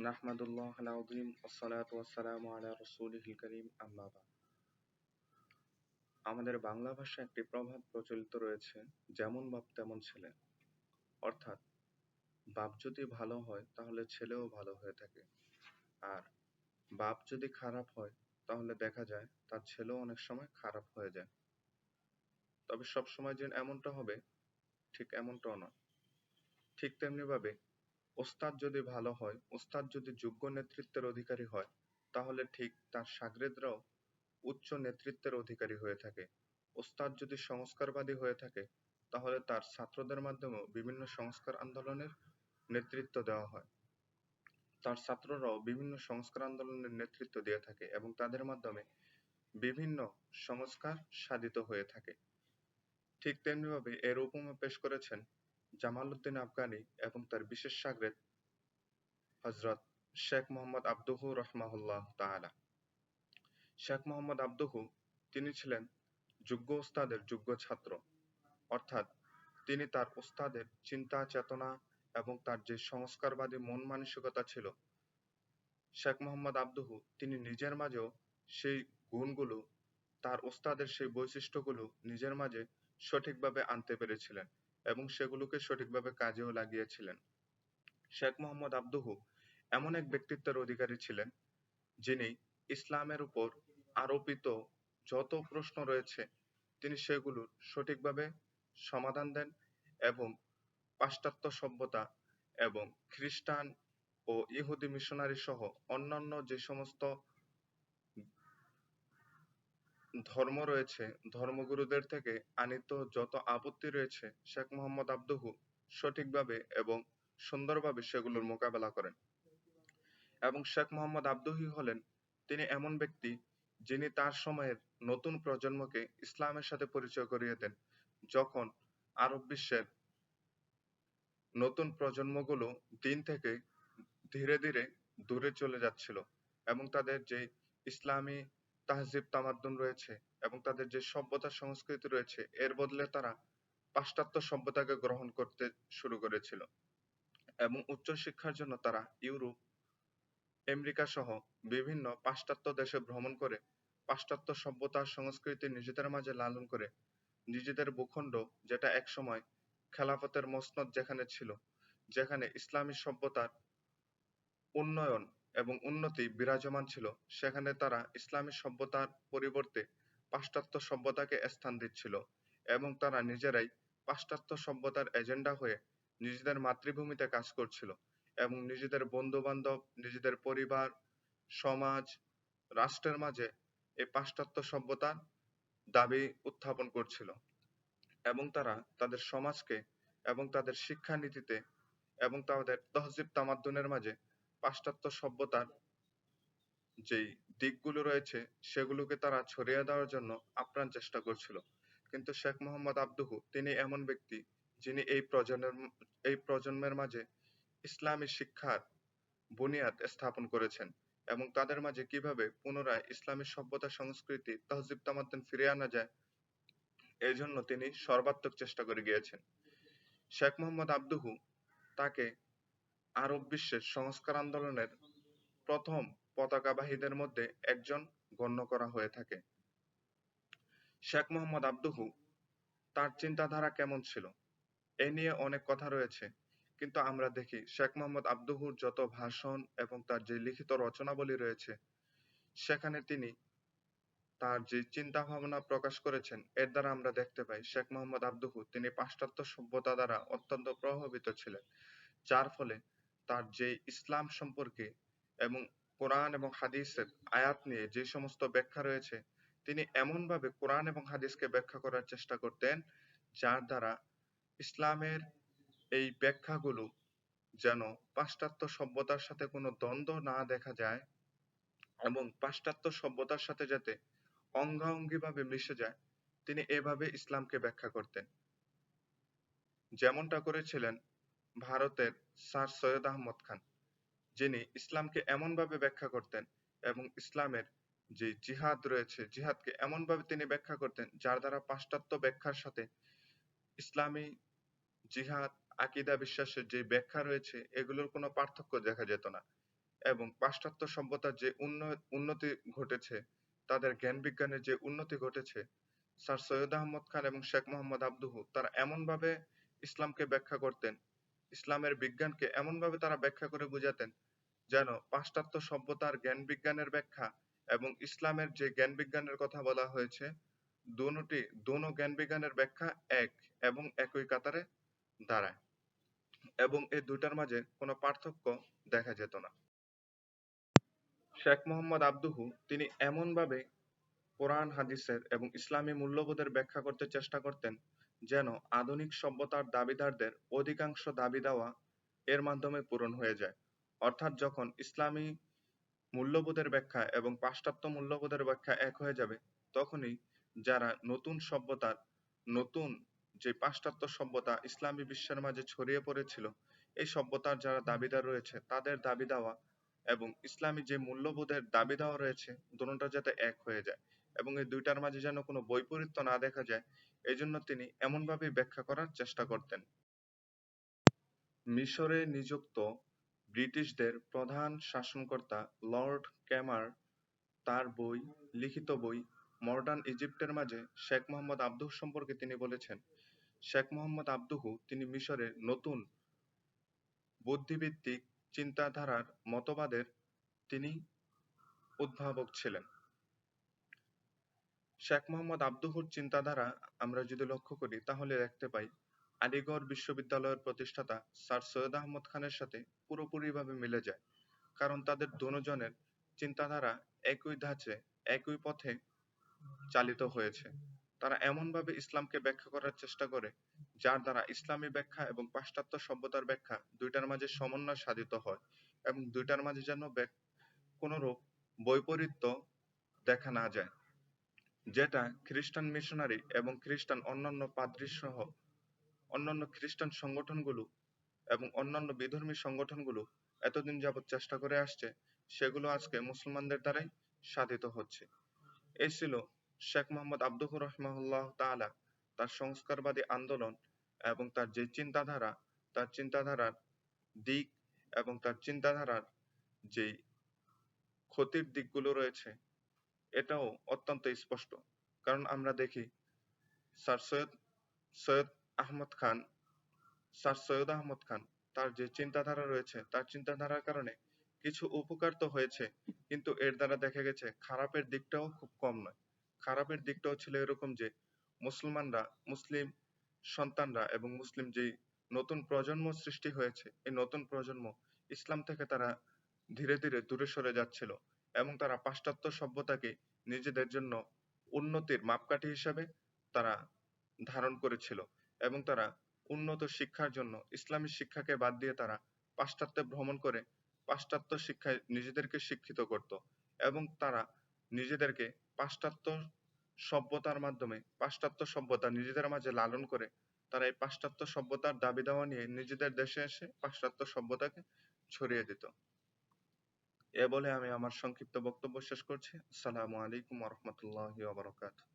নাহমাদুল্লাহ আলাউদ্দিন আসসালাতু ওয়াসসালামু আলা রসুলিহিল করিম বাদ। আমাদের বাংলা ভাষায় একটি প্রভাব প্রচলিত রয়েছে, যেমন বাপ তেমন ছেলে। অর্থাৎ, বাপ যদি ভালো হয়, তাহলে ছেলেও ভালো হয়ে থাকে। আর বাপ যদি খারাপ হয়, তাহলে দেখা যায় তার ছেলেও অনেক সময় খারাপ হয়ে যায়। তবে সব সময় যে এমনটা হবে, ঠিক এমনটাও নয়। ঠিক তেমনি ভাবে ওস্তাদ যদি ভালো হয়, ওস্তাদ যদি যোগ্য নেতৃত্বের অধিকারী হয়, তাহলে ঠিক তার সাগরেদরাও উচ্চ নেতৃত্বের অধিকারী হয়ে থাকে। ওস্তাদ যদি সংস্কারবাদী হয়ে থাকে, তাহলে তার ছাত্রদের মাধ্যমেও বিভিন্ন সংস্কার আন্দোলনের নেতৃত্ব দেওয়া হয়। তার ছাত্ররাও বিভিন্ন সংস্কার আন্দোলনের নেতৃত্ব দিয়ে থাকে এবং তাদের মাধ্যমে বিভিন্ন সংস্কার সাধিত হয়ে থাকে। ঠিক তেমনিভাবে এর উপমা পেশ করেছেন জামালউদ্দিন আফগানি এবং তার বিশেষ সাগরেদ হজরত শেখ মোহাম্মদ আব্দুহু রহমাহুল্লাহ তাআলা। শেখ মোহাম্মদ আব্দুহু, তিনি ছিলেন যোগ্য ওস্তাদের যোগ্য ছাত্র। অর্থাৎ তিনি তার ওস্তাদের চিন্তা, চেতনা এবং তার যে সংস্কারবাদী মন মানসিকতা ছিল, শেখ মোহাম্মদ আব্দুহু তিনি নিজের মাঝেও সেই গুণগুলো, তার ওস্তাদের সেই বৈশিষ্ট্যগুলো নিজের মাঝে সঠিকভাবে আনতে পেরেছিলেন। এবং সেগুলোকে সঠিকভাবে কাজেও লাগিয়েছিলেন। শেখ মোহাম্মদ আব্দুহু এমন এক ব্যক্তিত্বের অধিকারী ছিলেন, যিনি ইসলামের উপর আরোপিত যত প্রশ্ন রয়েছে, তিনি সেগুলোর সঠিকভাবে সমাধান দেন এবং পাশ্চাত্য সভ্যতা এবং খ্রিস্টান ও ইহুদি মিশনারি সহ অন্যান্য যে সমস্ত ধর্ম রয়েছে, ধর্মগুরুদের থেকে আনিত যত আপত্তি রয়েছে, শেখ মোহাম্মদ আব্দুহু সঠিকভাবে এবং সুন্দরভাবে সেগুলোর মোকাবেলা করেন। এবং শেখ মোহাম্মদ আব্দুহি হলেন তিনি এমন ব্যক্তি যিনি তার সময়ের নতুন প্রজন্মকে ইসলামের সাথে পরিচয় করিয়ে দেন, যখন আরব বিশ্বের নতুন প্রজন্মগুলো দিন থেকে ধীরে ধীরে দূরে চলে যাচ্ছিল এবং তাদের যে ইসলামী তাহজিব তামাদ্দুন রয়েছে এবং তাদের যে সভ্যতা সংস্কৃতি রয়েছে, এর বদলে তারা পাশ্চাত্য সভ্যতাকে গ্রহণ করতে শুরু করেছিল এবং উচ্চ শিক্ষার জন্য তারা ইউরোপ, আমেরিকা সহ বিভিন্ন পাশ্চাত্য দেশে ভ্রমণ করে পাশ্চাত্য সভ্যতার সংস্কৃতি নিজেদের মাঝে লালন করে নিজেদের ভূখণ্ড, যেটা একসময় খেলাফতের মসনদ যেখানে ছিল, যেখানে ইসলামী সভ্যতার উন্নয়ন এবং উন্নতি বিরাজমান ছিল। সেখানে তারা ইসলামী সভ্যতার পরিবর্তে পাশ্চাত্য সভ্যতাকে স্থান দিচ্ছিল এবং তারা নিজেরাই পাশ্চাত্য সভ্যতার এজেন্ডা হয়ে নিজেদের মাতৃভূমিতে কাজ করছিল এবং নিজেদের বন্ধু বান্ধব নিজেদের পরিবার, সমাজ, রাষ্ট্রের মাঝে এই পাশ্চাত্য সভ্যতার দাবি উত্থাপন করছিল এবং তারা তাদের সমাজকে এবং তাদের শিক্ষানীতিতে এবং তাদের তহজিব তামাদ্দুনের মাঝে পাশ্চাত্য সভ্যতার যেই দিকগুলো রয়েছে, সেগুলোকে তারা ছড়িয়ে দেওয়ার জন্য আপ্রাণ চেষ্টা করছিল। কিন্তু শেখ মোহাম্মদ আব্দুহু তিনি এমন ব্যক্তি যিনি এই প্রজন্মের এই প্রজন্মের মাঝে ইসলামী শিক্ষার বুনিয়াদ স্থাপন করেছেন এবং তাদের মাঝে কীভাবে পুনরায় ইসলামী সভ্যতা সংস্কৃতি তহজিব তামাদ্দুন ফিরিয়ে আনা যায় এই জন্য তিনি সর্বাত্মক চেষ্টা করে গিয়েছেন। শেখ মোহাম্মদ আব্দুহু তাকে আরব বিশ্বের সংস্কার আন্দোলনের প্রথম পতাকাবাহীদের মধ্যে একজন গণ্য করা হয়ে থাকে। শেখ মোহাম্মদ আব্দুহু তার চিন্তাধারা কেমন ছিল? এ নিয়ে অনেক কথা রয়েছে, কিন্তু আমরা দেখি শেখ মোহাম্মদ আব্দুহুর যত ভাষণ এবং তার যে লিখিত রচনাবলী রয়েছে, সেখানে তিনি তার যে চিন্তা ভাবনা প্রকাশ করেছেন, এর দ্বারা আমরা দেখতে পাই শেখ মোহাম্মদ আব্দুহু তিনি পাশ্চাত্য সভ্যতা দ্বারা অত্যন্ত প্রভাবিত ছিলেন, যার ফলে তার যে ইসলাম সম্পর্কে এবং কোরআন এবং হাদিসের আয়াত নিয়ে যে সমস্ত ব্যাখ্যা রয়েছে, তিনি এমনভাবে কোরআন এবং হাদিসকে ব্যাখ্যা করার চেষ্টা করতেন, যার দ্বারা ইসলামের এই ব্যাখ্যাগুলো যেন পাশ্চাত্য সভ্যতার সাথে কোনো দ্বন্দ্ব না দেখা যায় এবং পাশ্চাত্য সভ্যতার সাথে যাতে অঙ্গাঙ্গিভাবে মিশে যায়, তিনি এভাবে ইসলামকে ব্যাখ্যা করতেন। যেমনটা করেছিলেন ভারতের স্যার সৈয়দ আহমদ খান, যিনি ইসলামকে এমনভাবে ব্যাখ্যা করতেন এবং ইসলামের যে জিহাদ রয়েছে, জিহাদকে এমনভাবে তিনি ব্যাখ্যা করতেন যার দ্বারা পাশ্চাত্য ব্যাখ্যার সাথে ইসলামী জিহাদ, আকিদা বিশ্বাসের যে ব্যাখ্যা রয়েছে, এগুলোর কোনো পার্থক্য দেখা যেত না এবং পাশ্চাত্য সভ্যতার যে উন্ন- উন্নতি ঘটেছে, তাদের জ্ঞান বিজ্ঞানের যে উন্নতি ঘটেছে, স্যার সৈয়দ আহমদ খান এবং শেখ মোহাম্মদ আব্দুহু, তারা এমনভাবে ইসলামকে ব্যাখ্যা করতেন ইসলামের বিজ্ঞানকে এমনভাবে তারা ব্যাখ্যা করে বুঝাতেন যেন পাশ্চাত্য সভ্যতার জ্ঞান বিজ্ঞানের ব্যাখ্যা এবং ইসলামের যে জ্ঞান বিজ্ঞানের কথা বলা হয়েছে, দুটি, দোনো জ্ঞান বিজ্ঞানের ব্যাখ্যা এক এবং একই কাতারে দাঁড়ায় এবং এই দুটার মাঝে কোনো পার্থক্য দেখা যেত না। শেখ মোহাম্মদ আব্দুহু তিনি এমনভাবে কোরআন, হাদিসের এবং ইসলামী মূল্যবোধের ব্যাখ্যা করতে চেষ্টা করতেন যেন আধুনিক সভ্যতার দাবিদারদের অধিকাংশ দাবি দেওয়া এর মাধ্যমে পূরণ হয়ে যায়। অর্থাৎ যখন ইসলামী মূল্যবোধের ব্যাখ্যা এবং পাশ্চাত্য মূল্যবোধের ব্যাখ্যা এক হয়ে যাবে, তখনই যারা নতুন সভ্যতার, নতুন যে পাশ্চাত্য সভ্যতা ইসলামী বিশ্বের মাঝে ছড়িয়ে পড়েছিল, এই সভ্যতার যারা দাবিদার রয়েছে, তাদের দাবি দেওয়া এবং ইসলামী যে মূল্যবোধের দাবি দেওয়া রয়েছে, দুটোটা যাতে এক হয়ে যায় এবং এই দুইটার মাঝে যেন কোনো বৈপরীত্য না দেখা যায় এই জন্য তিনি এমনভাবে ব্যাখ্যা করার চেষ্টা করতেন। মিশরে নিযুক্ত ব্রিটিশদের প্রধান শাসনকর্তা লর্ড ক্যামার তার বই, লিখিত বই, মডার্ন ইজিপ্টের মাঝে শেখ মোহাম্মদ আব্দুহ সম্পর্কে তিনি বলেছেন, শেখ মোহাম্মদ আব্দুহু তিনি মিশরের নতুন বুদ্ধিভিত্তিক চিন্তাধারার মতবাদের তিনি উদ্ভাবক ছিলেন। শেখ মোহাম্মদ আব্দুহুর চিন্তাধারা আমরা যদি লক্ষ্য করি, তাহলে দেখতে পাই আলিগড় বিশ্ববিদ্যালয়ের প্রতিষ্ঠাতা স্যার সৈয়দ আহমদ খানের সাথে পুরোপুরিভাবে মিলে যায়। কারণ তাদের দুজনের চিন্তাধারা একই ধাঁচে, একই পথে চালিত হয়েছে। তারা এমনভাবে ইসলামকে ব্যাখ্যা করার চেষ্টা করে, যার দ্বারা ইসলামী ব্যাখ্যা এবং পাশ্চাত্য সভ্যতার ব্যাখ্যা দুইটার মাঝে সমন্বয় সাধিত হয় এবং দুইটার মাঝে যেন কোনরূপ বৈপরীত্য দেখা না যায়। যেটা খ্রিস্টান মিশনারি এবং খ্রিস্টান অন্যান্য পাদ্রী সহ অন্যান্য খ্রিস্টান সংগঠনগুলো এবং অন্যান্য বিধর্মী সংগঠনগুলো এতদিন যাবৎ চেষ্টা করে আসছে, সেগুলো আজকে মুসলমানদের দ্বারাই সাধিত হচ্ছে। এই ছিল শেখ মোহাম্মদ আব্দুর রহমাহুল্লাহ তাআলা, তার সংস্কারবাদী আন্দোলন এবং তার যে চিন্তাধারা, তার চিন্তাধারার দিক এবং তার চিন্তাধারার যে ক্ষতির দিকগুলো রয়েছে এটাও অত্যন্ত স্পষ্ট। কারণ আমরা দেখি, স্যার সৈয়দ সৈয়দ আহমদ খান, স্যার সৈয়দ আহমদ খান, তার যে চিন্তাধারা রয়েছে, তার চিন্তাধারার কারণে কিছু উপকার তো হয়েছে, কিন্তু এর দ্বারা দেখা গেছে খারাপের দিকটাও খুব কম নয়। খারাপের দিকটাও ছিল এরকম যে, মুসলমানরা, মুসলিম সন্তানরা এবং মুসলিম যে নতুন প্রজন্ম সৃষ্টি হয়েছে, এই নতুন প্রজন্ম ইসলাম থেকে তারা ধীরে ধীরে দূরে সরে যাচ্ছিল। এবং তারা পাশ্চাত্য সভ্যতাকে নিজেদের জন্য উন্নতির মাপকাঠি হিসাবে তারা ধারণ করেছিল এবং তারা উন্নত শিক্ষার জন্য ইসলামী শিক্ষাকে বাদ দিয়ে তারা পাশ্চাত্যে ভ্রমণ করে পাশ্চাত্য শিক্ষায় নিজেদেরকে শিক্ষিত করত এবং তারা নিজেদেরকে পাশ্চাত্য সভ্যতার মাধ্যমে, পাশ্চাত্য সভ্যতা নিজেদের মাঝে লালন করে, তারা এই পাশ্চাত্য সভ্যতার দাবি দাওয়া নিয়ে নিজেদের দেশে এসে পাশ্চাত্য সভ্যতাকে ছড়িয়ে দিত। এ বলে আমি আমার সংক্ষিপ্ত বক্তব্য শেষ করছি। আসসালামু আলাইকুম ওয়া রাহমাতুল্লাহি ওয়া বারাকাতুহু।